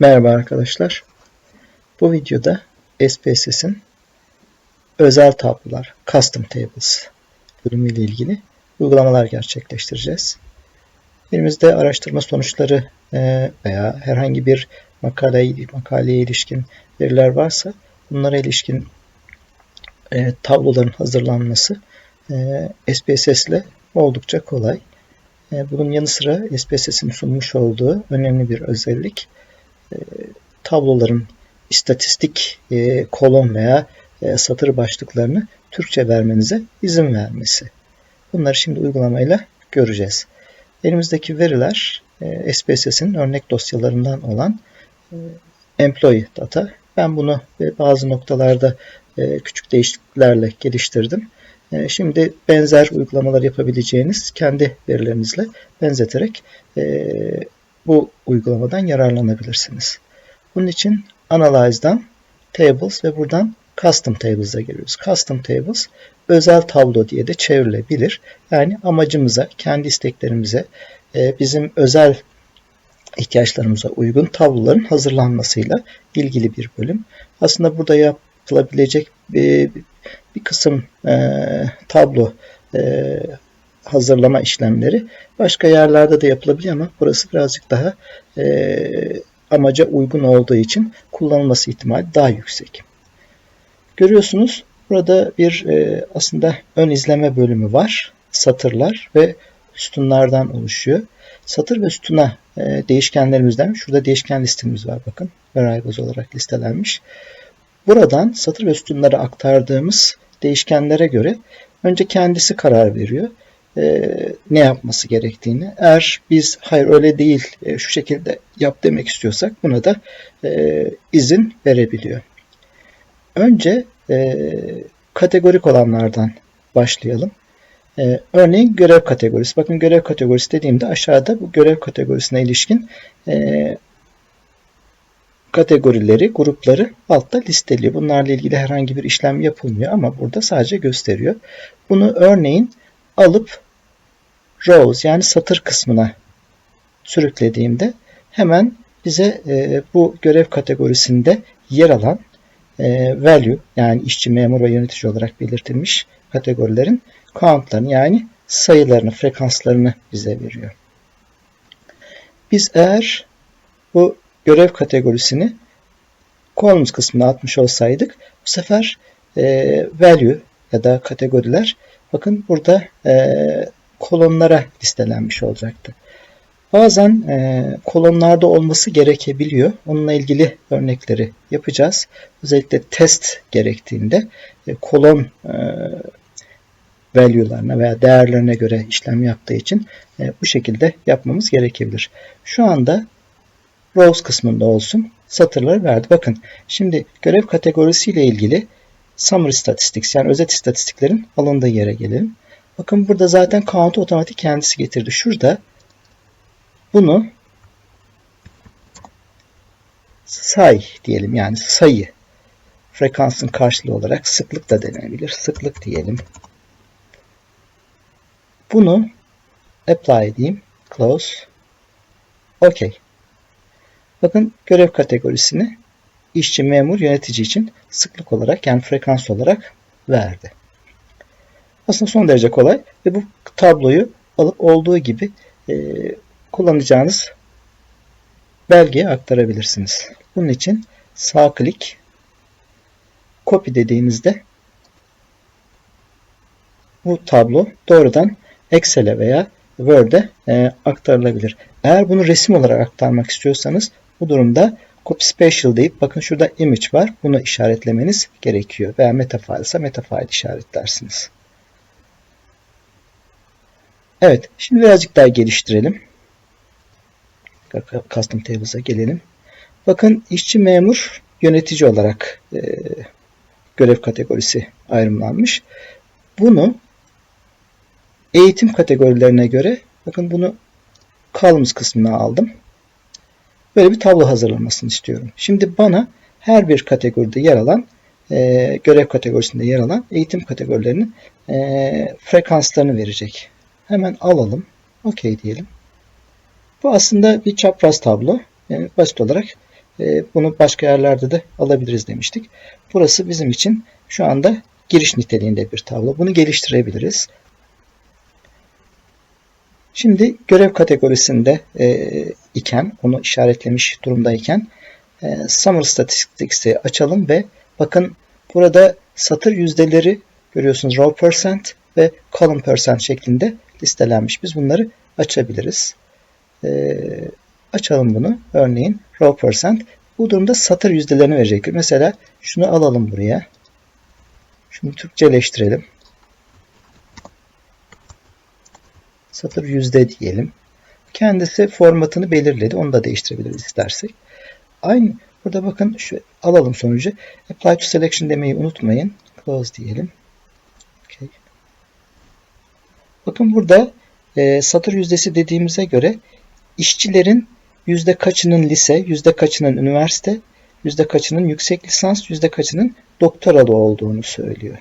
Merhaba arkadaşlar. Bu videoda SPSS'in özel tablolar, Custom Tables bölümü ile ilgili uygulamalar gerçekleştireceğiz. Elimizde araştırma sonuçları e, veya herhangi bir makale, makaleye ilişkin veriler varsa bunlara ilişkin e, tabloların hazırlanması e, SPSS ile oldukça kolay. Bunun yanı sıra SPSS'in sunmuş olduğu önemli bir özellik tabloların istatistik e, kolon veya e, satır başlıklarını Türkçe vermenize izin vermesi. Bunları şimdi uygulamayla göreceğiz. Elimizdeki veriler e, SPSS'in örnek dosyalarından olan e, employee data. Ben bunu e, bazı noktalarda e, küçük değişikliklerle geliştirdim. E, şimdi benzer uygulamalar yapabileceğiniz kendi verilerinizle benzeterek e, bu uygulamadan yararlanabilirsiniz. Bunun için Analyze'dan Tables ve buradan Custom Tables'a geliyoruz. Custom Tables özel tablo diye de çevrilebilir. Yani amacımıza, kendi isteklerimize, e, bizim özel ihtiyaçlarımıza uygun tabloların hazırlanmasıyla ilgili bir bölüm. Aslında burada yapılabilecek bir, bir kısım e, tablo e, hazırlama işlemleri başka yerlerde de yapılabiliyor ama burası birazcık daha e, amaca uygun olduğu için kullanılması ihtimali daha yüksek. Görüyorsunuz burada bir e, aslında ön izleme bölümü var. Satırlar ve sütunlardan oluşuyor. Satır ve sütuna e, değişkenlerimizden, şurada değişken listemiz var bakın. Variables olarak listelenmiş. Buradan satır ve sütunlara aktardığımız değişkenlere göre önce kendisi karar veriyor e, ne yapması gerektiğini. Eğer biz hayır öyle değil e, şu şekilde yap demek istiyorsak buna da e, izin verebiliyor. Önce e, kategorik olanlardan başlayalım. E, örneğin görev kategorisi. Bakın görev kategorisi dediğimde aşağıda bu görev kategorisine ilişkin e, kategorileri, grupları altta listeliyor. Bunlarla ilgili herhangi bir işlem yapılmıyor ama burada sadece gösteriyor. Bunu örneğin alıp rows yani satır kısmına sürüklediğimde hemen bize e, bu görev kategorisinde yer alan e, value yani işçi, memur ve yönetici olarak belirtilmiş kategorilerin countlarını yani sayılarını, frekanslarını bize veriyor. Biz eğer bu görev kategorisini columns kısmına atmış olsaydık bu sefer e, value ya da kategoriler bakın burada e, kolonlara listelenmiş olacaktı. Bazen e, kolonlarda olması gerekebiliyor. Onunla ilgili örnekleri yapacağız. Özellikle test gerektiğinde e, kolon e, value'larına veya değerlerine göre işlem yaptığı için e, bu şekilde yapmamız gerekebilir. Şu anda rows kısmında olsun satırları verdi. Bakın şimdi görev kategorisi ile ilgili summary statistics yani özet istatistiklerin alındığı yere gelelim. Bakın burada zaten count otomatik kendisi getirdi. Şurada bunu say diyelim yani sayı frekansın karşılığı olarak sıklık da denenebilir. Sıklık diyelim. Bunu apply diyeyim. Close. OK. Bakın görev kategorisini işçi, memur, yönetici için sıklık olarak yani frekans olarak verdi. Aslında son derece kolay ve bu tabloyu alıp olduğu gibi e, kullanacağınız belgeye aktarabilirsiniz. Bunun için sağ klik copy dediğinizde bu tablo doğrudan Excel'e veya Word'e e, aktarılabilir. Eğer bunu resim olarak aktarmak istiyorsanız bu durumda copy special deyip bakın şurada image var. Bunu işaretlemeniz gerekiyor. Veya metafile ise metafile işaretlersiniz. Evet. Şimdi birazcık daha geliştirelim. Custom Tables'a gelelim. Bakın işçi memur yönetici olarak e, görev kategorisi ayrımlanmış. Bunu eğitim kategorilerine göre bakın bunu columns kısmına aldım. Böyle bir tablo hazırlamasını istiyorum. Şimdi bana her bir kategoride yer alan e, görev kategorisinde yer alan eğitim kategorilerinin e, frekanslarını verecek. Hemen alalım. OK diyelim. Bu aslında bir çapraz tablo. Yani basit olarak e, bunu başka yerlerde de alabiliriz demiştik. Burası bizim için şu anda giriş niteliğinde bir tablo. Bunu geliştirebiliriz. Şimdi görev kategorisinde e, iken, onu işaretlemiş durumdayken e, Summer Statistics'i açalım ve bakın burada satır yüzdeleri görüyorsunuz row percent ve column percent şeklinde listelenmiş. Biz bunları açabiliriz. E, açalım bunu. Örneğin row percent. Bu durumda satır yüzdelerini verecektir. Mesela şunu alalım buraya. Şunu Türkçeleştirelim. Satır yüzde diyelim. Kendisi formatını belirledi. Onu da değiştirebiliriz istersek. Aynı burada bakın şu alalım sonucu. Apply to selection demeyi unutmayın. Close diyelim. Bakın burada e, satır yüzdesi dediğimize göre işçilerin yüzde kaçının lise, yüzde kaçının üniversite, yüzde kaçının yüksek lisans, yüzde kaçının doktoralı olduğunu söylüyor.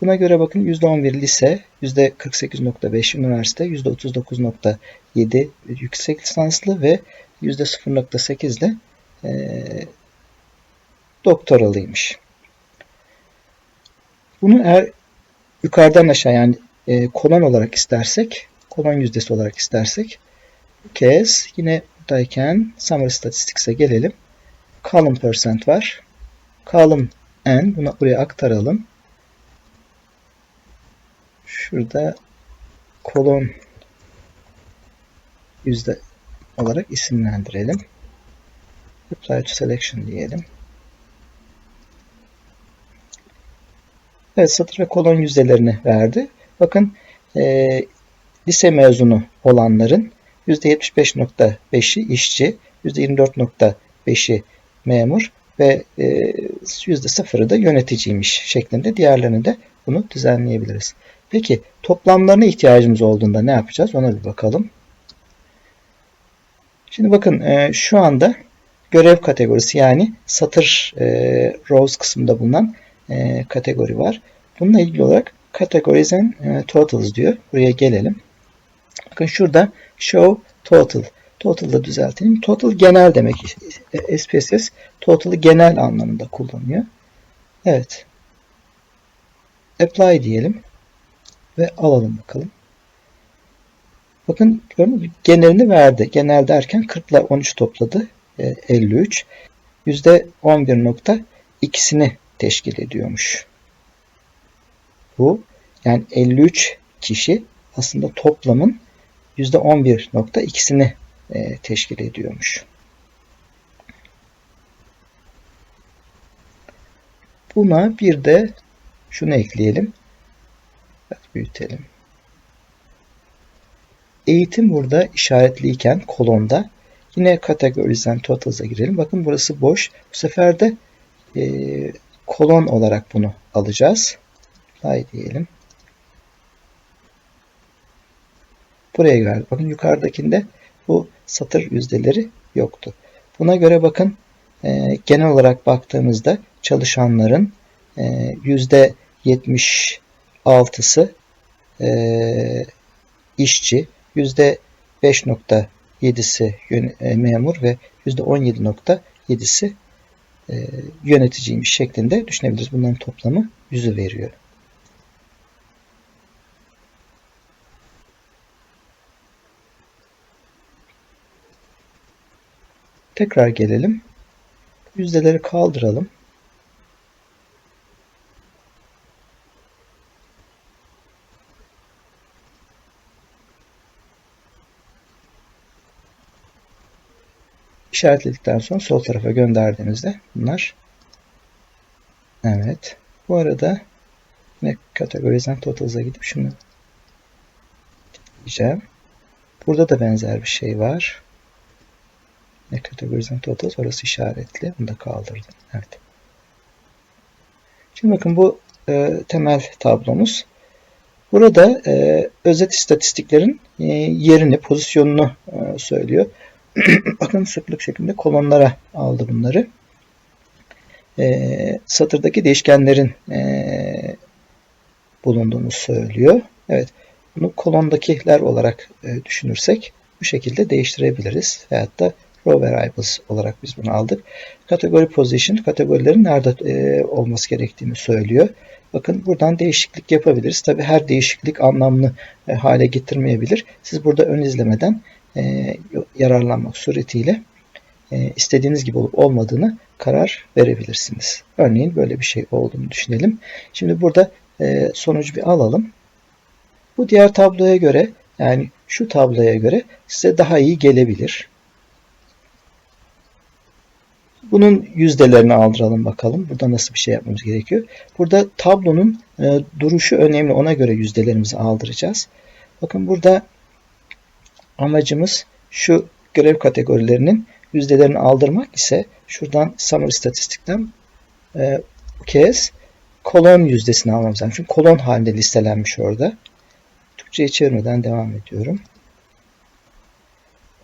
Buna göre bakın %11 lise, %48.5 üniversite, %39.7 yüksek lisanslı ve %0.8 de e, doktoralıymış. Bunu eğer yukarıdan aşağı yani e, kolon olarak istersek, kolon yüzdesi olarak istersek bu kez yine buradayken summary statistics'e gelelim. Column percent var. Column n bunu buraya aktaralım. Şurada kolon yüzde olarak isimlendirelim. Apply to selection diyelim. Evet satır ve kolon yüzdelerini verdi. Bakın e, lise mezunu olanların %75.5'i işçi, %24.5'i memur ve e, %0'ı da yöneticiymiş şeklinde diğerlerini de bunu düzenleyebiliriz. Peki toplamlarına ihtiyacımız olduğunda ne yapacağız? Ona bir bakalım. Şimdi bakın e, şu anda görev kategorisi yani satır e, rows kısmında bulunan e, kategori var. Bununla ilgili olarak categories e, totals diyor. Buraya gelelim. Bakın şurada show total. Total'da düzeltelim. Total genel demek. E, SPSS total'ı genel anlamında kullanıyor. Evet. Apply diyelim. Ve alalım bakalım. Bakın gördünüz? Genelini verdi. Genel derken 40 ile 13 topladı. 53. %11.2'sini teşkil ediyormuş. Bu yani 53 kişi aslında toplamın %11.2'sini e, teşkil ediyormuş. Buna bir de şunu ekleyelim. Biraz büyütelim. Eğitim burada işaretliyken kolonda yine kategorizden totals'a girelim. Bakın burası boş. Bu sefer de e, kolon olarak bunu alacağız. Play diyelim. Buraya geldi. Bakın yukarıdakinde bu satır yüzdeleri yoktu. Buna göre bakın e, genel olarak baktığımızda çalışanların e, yüzde 76'sı e, işçi, yüzde 5.7'si e, memur ve yüzde 17.7'si e, yöneticiymiş şeklinde düşünebiliriz. Bunların toplamı yüzü veriyor. Tekrar gelelim. Yüzdeleri kaldıralım. İşaretledikten sonra sol tarafa gönderdiğimizde bunlar evet bu arada yine kategorizden totals'a gidip şunu diyeceğim. Burada da benzer bir şey var. Ne kategorizden totals orası işaretli. Bunu da kaldırdım. Evet. Şimdi bakın bu e, temel tablomuz. Burada e, özet istatistiklerin e, yerini, pozisyonunu e, söylüyor. bakın sıklık şeklinde kolonlara aldı bunları. E, satırdaki değişkenlerin e, bulunduğunu söylüyor. Evet. Bunu kolondakiler olarak e, düşünürsek bu şekilde değiştirebiliriz. Veyahut da row variables olarak biz bunu aldık. Kategori position kategorilerin nerede e, olması gerektiğini söylüyor. Bakın buradan değişiklik yapabiliriz. Tabi her değişiklik anlamlı e, hale getirmeyebilir. Siz burada ön izlemeden e, yararlanmak suretiyle e, istediğiniz gibi olup olmadığını karar verebilirsiniz. Örneğin böyle bir şey olduğunu düşünelim. Şimdi burada e, sonucu bir alalım. Bu diğer tabloya göre yani şu tabloya göre size daha iyi gelebilir. Bunun yüzdelerini aldıralım bakalım. Burada nasıl bir şey yapmamız gerekiyor. Burada tablonun e, duruşu önemli. Ona göre yüzdelerimizi aldıracağız. Bakın burada amacımız şu görev kategorilerinin yüzdelerini aldırmak ise şuradan summary istatistikten e, bu kez kolon yüzdesini almamız lazım. Çünkü kolon halinde listelenmiş orada. Türkçe'ye çevirmeden devam ediyorum.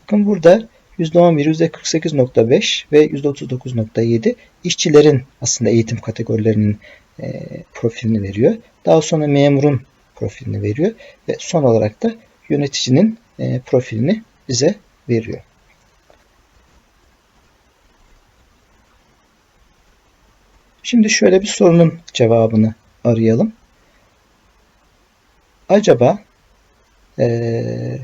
Bakın burada %11, %48.5 ve %39.7 işçilerin aslında eğitim kategorilerinin e, profilini veriyor. Daha sonra memurun profilini veriyor ve son olarak da yöneticinin e, profilini bize veriyor. Şimdi şöyle bir sorunun cevabını arayalım. Acaba ee,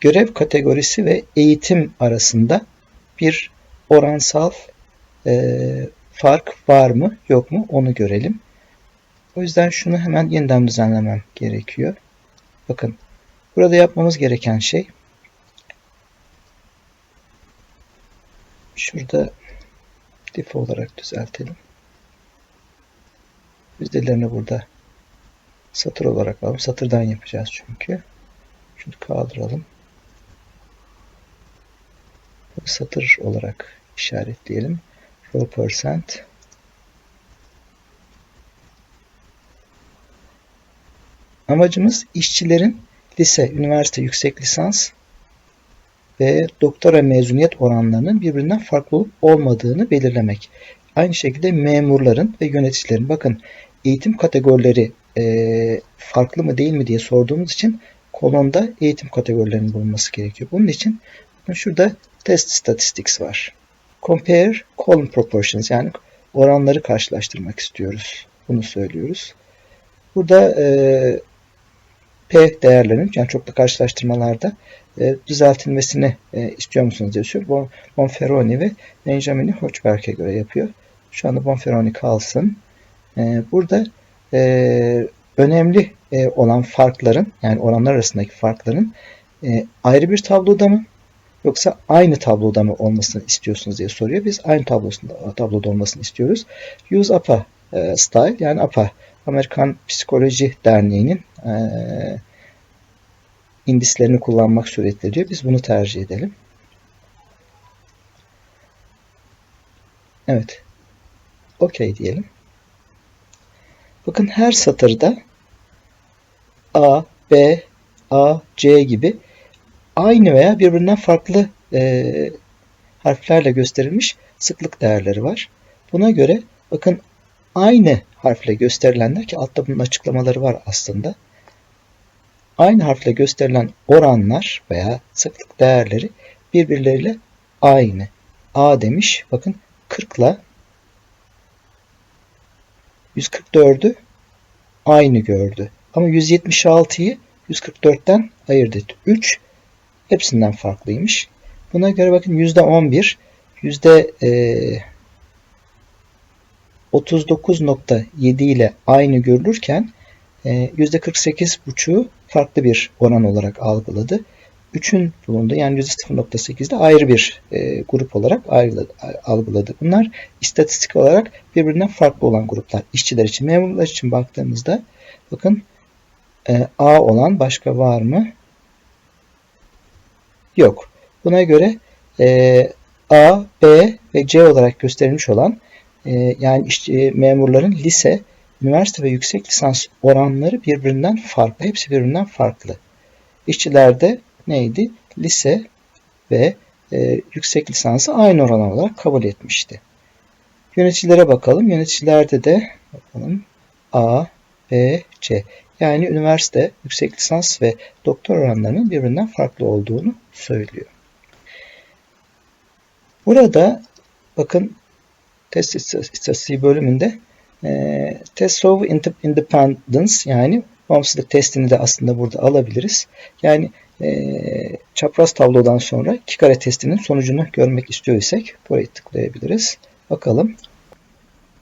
görev kategorisi ve eğitim arasında bir oransal e, fark var mı yok mu onu görelim. O yüzden şunu hemen yeniden düzenlemem gerekiyor. Bakın burada yapmamız gereken şey şurada diff olarak düzeltelim. Yüzdelerini burada satır olarak alalım. Satırdan yapacağız çünkü. Şunu kaldıralım. Satır olarak işaretleyelim. Row percent. Amacımız işçilerin lise, üniversite, yüksek lisans ve doktora mezuniyet oranlarının birbirinden farklı olup olmadığını belirlemek. Aynı şekilde memurların ve yöneticilerin bakın eğitim kategorileri e, farklı mı değil mi diye sorduğumuz için kolonda eğitim kategorilerinin bulunması gerekiyor. Bunun için şurada test statistics var. Compare column proportions yani oranları karşılaştırmak istiyoruz. Bunu söylüyoruz. Burada e, P değerlerinin yani çoklu karşılaştırmalarda e, düzeltilmesini e, istiyor musunuz diye soruyor. Bonferroni ve Benjamin Hochberg'e göre yapıyor. Şu anda Bonferroni kalsın. E, burada e, önemli e, olan farkların yani oranlar arasındaki farkların e, ayrı bir tabloda mı yoksa aynı tabloda mı olmasını istiyorsunuz diye soruyor. Biz aynı tablosunda, tabloda olmasını istiyoruz. Use APA e, style yani APA Amerikan Psikoloji Derneği'nin e, indislerini kullanmak suretiyle diyor. Biz bunu tercih edelim. Evet. OK diyelim. Bakın her satırda A, B, A, C gibi aynı veya birbirinden farklı e, harflerle gösterilmiş sıklık değerleri var. Buna göre bakın aynı harfle gösterilenler ki altta bunun açıklamaları var aslında. Aynı harfle gösterilen oranlar veya sıklık değerleri birbirleriyle aynı. A demiş bakın 40 ile 144'ü aynı gördü. Ama 176'yı 144'ten ayırt etti. 3 hepsinden farklıymış. Buna göre bakın %11 %39.7 ile aynı görülürken %48.5'u farklı bir oran olarak algıladı. 3'ün bulunduğu yani %0.8'de ayrı bir e, grup olarak ayrıladı, algıladı. Bunlar istatistik olarak birbirinden farklı olan gruplar. İşçiler için, memurlar için baktığımızda bakın e, A olan başka var mı? Yok. Buna göre e, A, B ve C olarak gösterilmiş olan e, yani işte, memurların lise, üniversite ve yüksek lisans oranları birbirinden farklı. Hepsi birbirinden farklı. İşçilerde neydi? Lise ve e, yüksek lisansı aynı oran olarak kabul etmişti. Yöneticilere bakalım. Yöneticilerde de bakalım A, B, C. Yani üniversite, yüksek lisans ve doktor oranlarının birbirinden farklı olduğunu söylüyor. Burada bakın test istatistiği bölümünde e, test of independence yani bağımsızlık testini de aslında burada alabiliriz. Yani e, çapraz tablodan sonra iki kare testinin sonucunu görmek istiyorsak burayı tıklayabiliriz. Bakalım.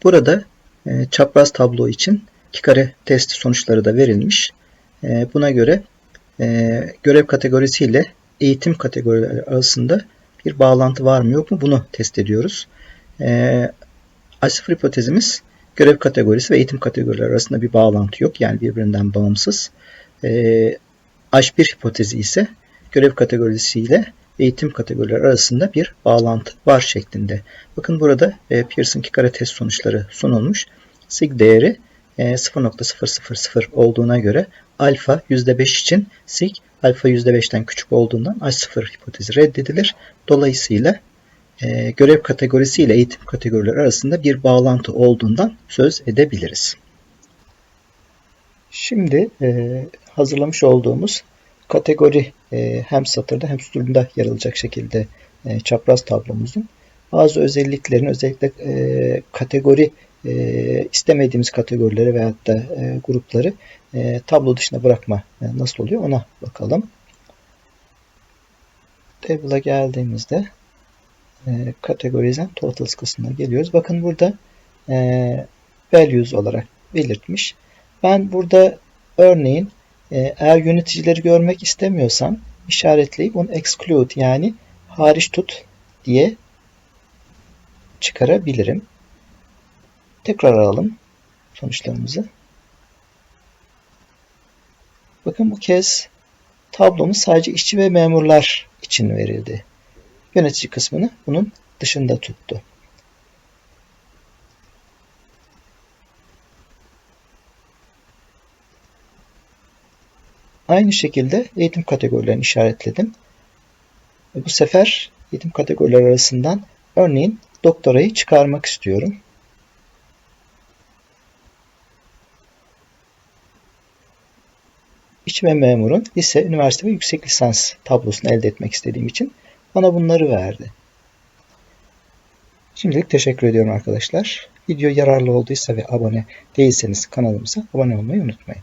Burada e, çapraz tablo için iki kare test sonuçları da verilmiş. E, buna göre e, görev kategorisi ile eğitim kategorileri arasında bir bağlantı var mı yok mu bunu test ediyoruz. E, A0 hipotezimiz görev kategorisi ve eğitim kategorileri arasında bir bağlantı yok. Yani birbirinden bağımsız. E, H1 hipotezi ise görev kategorisi ile eğitim kategorileri arasında bir bağlantı var şeklinde. Bakın burada e, Pearson kare test sonuçları sunulmuş. Sig değeri e, 0.000 olduğuna göre alfa %5 için sig alfa %5'ten küçük olduğundan H0 hipotezi reddedilir. Dolayısıyla e, görev kategorisi ile eğitim kategorileri arasında bir bağlantı olduğundan söz edebiliriz. Şimdi e, hazırlamış olduğumuz kategori e, hem satırda hem sütunda yer alacak şekilde e, çapraz tablomuzun bazı özelliklerini özellikle e, kategori e, istemediğimiz kategorileri veyahut da e, grupları e, tablo dışına bırakma e, nasıl oluyor ona bakalım. Table'a geldiğimizde e, Categories and Totals kısmına geliyoruz. Bakın burada e, Values olarak belirtmiş. Ben burada örneğin e, eğer yöneticileri görmek istemiyorsam işaretleyip onu exclude yani hariç tut diye çıkarabilirim. Tekrar alalım sonuçlarımızı. Bakın bu kez tablomuz sadece işçi ve memurlar için verildi. Yönetici kısmını bunun dışında tuttu. Aynı şekilde eğitim kategorilerini işaretledim. Bu sefer eğitim kategorileri arasından örneğin doktorayı çıkarmak istiyorum. İşçi ve memurun lise, üniversite ve yüksek lisans tablosunu elde etmek istediğim için bana bunları verdi. Şimdilik teşekkür ediyorum arkadaşlar. Video yararlı olduysa ve abone değilseniz kanalımıza abone olmayı unutmayın.